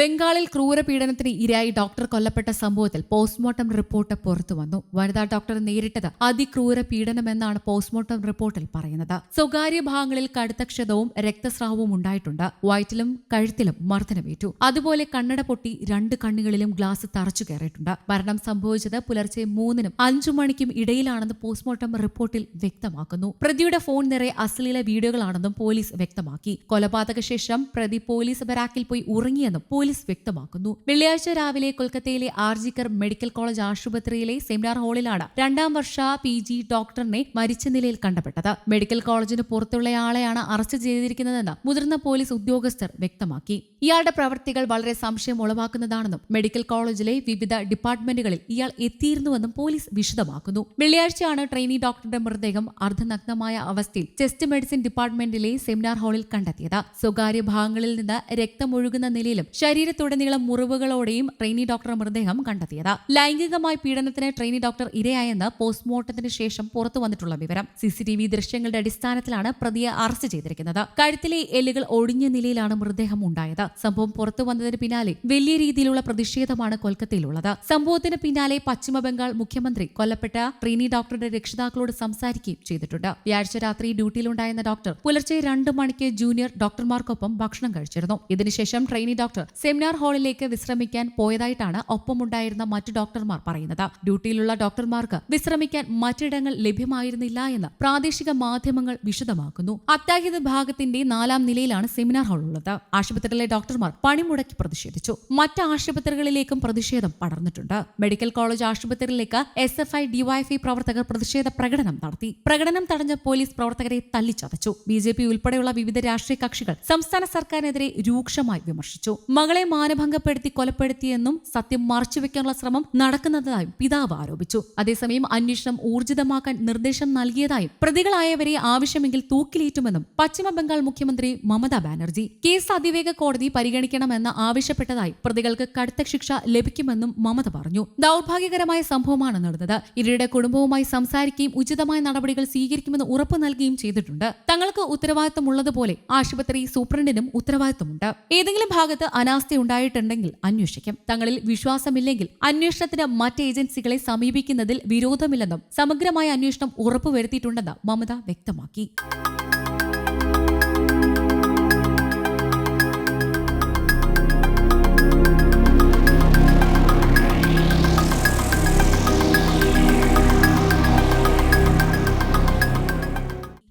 ബംഗാളിൽ ക്രൂരപീഡനത്തിന് ഇരയായി ഡോക്ടർ കൊല്ലപ്പെട്ട സംഭവത്തിൽ പോസ്റ്റ്മോർട്ടം റിപ്പോർട്ട് പുറത്തു വന്നു. വനിതാ ഡോക്ടർ നേരിട്ടത് അതിക്രൂര പീഡനമെന്നാണ് പോസ്റ്റ്മോർട്ടം റിപ്പോർട്ടിൽ പറയുന്നത്. സ്വകാര്യ ഭാഗങ്ങളിൽ കടുത്ത ക്ഷതവും രക്തസ്രാവവും ഉണ്ടായിട്ടുണ്ട്. വയറ്റിലും കഴുത്തിലും മർദ്ദനമേറ്റു. അതുപോലെ കണ്ണട പൊട്ടി രണ്ട് കണ്ണുകളിലും ഗ്ലാസ് തറച്ചു കയറിയിട്ടുണ്ട്. മരണം സംഭവിച്ചത് പുലർച്ചെ മൂന്നിനും അഞ്ചു മണിക്കും ഇടയിലാണെന്ന് പോസ്റ്റ്മോർട്ടം റിപ്പോർട്ടിൽ വ്യക്തമാക്കുന്നു. പ്രതിയുടെ ഫോൺ നിറയെ അശ്ലീല വീഡിയോകളാണെന്നും പോലീസ് വ്യക്തമാക്കി. കൊലപാതക ശേഷം പ്രതി പോലീസ് ബരാക്കിൽ പോയി ഉറങ്ങിയെന്നും പോലീസ് വ്യക്തമാക്കുന്നു. വെള്ളിയാഴ്ച രാവിലെ കൊൽക്കത്തയിലെ ആർജിക്കർ മെഡിക്കൽ കോളേജ് ആശുപത്രിയിലെ സെമിനാർ ഹാളിലാണ് രണ്ടാം വർഷ പി ജി ഡോക്ടറിനെ മരിച്ച നിലയിൽ കണ്ടപ്പെട്ടത്. മെഡിക്കൽ കോളേജിന് പുറത്തുള്ളയാളെയാണ് അറസ്റ്റ് ചെയ്തിരിക്കുന്നതെന്ന് മുതിർന്ന പോലീസ് ഉദ്യോഗസ്ഥർ വ്യക്തമാക്കി. ഇയാളുടെ പ്രവൃത്തികൾ വളരെ സംശയം ഉളവാക്കുന്നതാണെന്നും മെഡിക്കൽ കോളേജിലെ വിവിധ ഡിപ്പാർട്ട്മെന്റുകളിൽ ഇയാൾ എത്തിയിരുന്നുവെന്നും പോലീസ് വിശദമാക്കുന്നു. വെള്ളിയാഴ്ചയാണ് ട്രെയിനി ഡോക്ടറുടെ മൃതദേഹം അർദ്ധനഗ്നമായ അവസ്ഥയിൽ ചെസ്റ്റ് മെഡിസിൻ ഡിപ്പാർട്ട്മെന്റിലെ സെമിനാർ ഹാളിൽ കണ്ടെത്തിയത്. സ്വകാര്യ ഭാഗങ്ങളിൽ നിന്ന് രക്തമൊഴുകുന്ന നിലയിലും ശരീരത്തുടനീളം മുറിവുകളോടെയും ട്രെയിനി ഡോക്ടർ മൃതദേഹം കണ്ടെത്തിയത്. ലൈംഗികമായ പീഡനത്തിന് ട്രെയിനി ഡോക്ടർ ഇരയായെന്ന് പോസ്റ്റ്മോർട്ടത്തിന് ശേഷം പുറത്തു വന്നിട്ടുള്ള വിവരം. സിസിടിവി ദൃശ്യങ്ങളുടെ അടിസ്ഥാനത്തിലാണ് പ്രതിയെ അറസ്റ്റ് ചെയ്തിരിക്കുന്നത്. കഴുത്തിലെ എല്ലുകൾ ഒടിഞ്ഞ നിലയിലാണ് മൃതദേഹം ഉണ്ടായത്. സംഭവം പുറത്തു വന്നതിന് പിന്നാലെ വലിയ രീതിയിലുള്ള പ്രതിഷേധമാണ് കൊൽക്കത്തയിലുള്ളത്. സംഭവത്തിന് പിന്നാലെ പശ്ചിമബംഗാൾ മുഖ്യമന്ത്രി കൊല്ലപ്പെട്ട ട്രീനി ഡോക്ടറുടെ രക്ഷിതാക്കളോട് സംസാരിക്കുകയും ചെയ്തിട്ടുണ്ട്. വ്യാഴ്ച രാത്രി ഡ്യൂട്ടിയിലുണ്ടായിരുന്ന ഡോക്ടർ പുലർച്ചെ രണ്ട് മണിക്ക് ജൂനിയർ ഡോക്ടർമാർക്കൊപ്പം ഭക്ഷണം കഴിച്ചിരുന്നു. ഇതിനുശേഷം ട്രെയിനി ഡോക്ടർ സെമിനാർ ഹാളിലേക്ക് വിശ്രമിക്കാൻ പോയതായിട്ടാണ് ഒപ്പമുണ്ടായിരുന്ന മറ്റു ഡോക്ടർമാർ പറയുന്നത്. ഡ്യൂട്ടിയിലുള്ള ഡോക്ടർമാർക്ക് വിശ്രമിക്കാൻ മറ്റിടങ്ങൾ ലഭ്യമായിരുന്നില്ല എന്ന് പ്രാദേശിക മാധ്യമങ്ങൾ വിശദമാക്കുന്നു. അത്യാഹിത ഭാഗത്തിന്റെ നാലാം നിലയിലാണ് സെമിനാർ ഹാൾ ഉള്ളത്. ആശുപത്രിയിലെ ഡോക്ടർമാർ പണിമുടക്കി പ്രതിഷേധിച്ചു. മറ്റ് ആശുപത്രികളിലേക്കും പ്രതിഷേധം പടർന്നിട്ടുണ്ട്. മെഡിക്കൽ കോളേജ് ആശുപത്രിയിലേക്ക് എസ് എഫ് ഐ ഡിവൈഎഫ്ഐ പ്രവർത്തകർ പ്രതിഷേധ പ്രകടനം നടത്തി. പ്രകടനം തടഞ്ഞ പോലീസ് പ്രവർത്തകരെ തല്ലിച്ചതച്ചു ബി ജെ പി ഉൾപ്പെടെയുള്ള വിവിധ രാഷ്ട്രീയ കക്ഷികൾ സംസ്ഥാന സർക്കാരിനെതിരെ രൂക്ഷമായി വിമർശിച്ചു. മകളെ മാനഭംഗപ്പെടുത്തി കൊലപ്പെടുത്തിയെന്നും സത്യം മറച്ചുവെക്കാനുള്ള ശ്രമം നടക്കുന്നതായും പിതാവ് ആരോപിച്ചു. അതേസമയം അന്വേഷണം ഊർജിതമാക്കാൻ നിർദ്ദേശം നൽകിയതായും പ്രതികളായവരെ ആവശ്യമെങ്കിൽ തൂക്കിലേറ്റുമെന്നും പശ്ചിമബംഗാൾ മുഖ്യമന്ത്രി മമതാ ബാനർജി. കേസ് അതിവേഗ കോടതി പരിഗണിക്കണമെന്ന് ആവശ്യപ്പെട്ടതായി പ്രതികൾക്ക് കടുത്ത ശിക്ഷ ലഭിക്കുമെന്നും മമത പറഞ്ഞു. ദൗർഭാഗ്യകരമായ സംഭവമാണ് നടന്നത്. ഇവരുടെ കുടുംബവുമായി സംസാരിക്കുകയും ഉചിതമായ നടപടികൾ സ്വീകരിക്കുമെന്ന് ഉറപ്പു നൽകുകയും ചെയ്തിട്ടുണ്ട്. തങ്ങൾക്ക് ഉത്തരവാദിത്തമുള്ളതുപോലെ ആശുപത്രി സൂപ്രണ്ടിനും ഉത്തരവാദിത്തമുണ്ട്. ഏതെങ്കിലും ഭാഗത്ത് അനാസ്ഥ ഉണ്ടായിട്ടുണ്ടെങ്കിൽ അന്വേഷിക്കും. തങ്ങളിൽ വിശ്വാസമില്ലെങ്കിൽ അന്വേഷണത്തിന് മറ്റ് ഏജൻസികളെ സമീപിക്കുന്നതിൽ വിരോധമില്ലെന്നും സമഗ്രമായ അന്വേഷണം ഉറപ്പുവരുത്തിയിട്ടുണ്ടെന്ന് മമത വ്യക്തമാക്കി.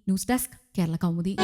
News desk Kerala Kaumudi.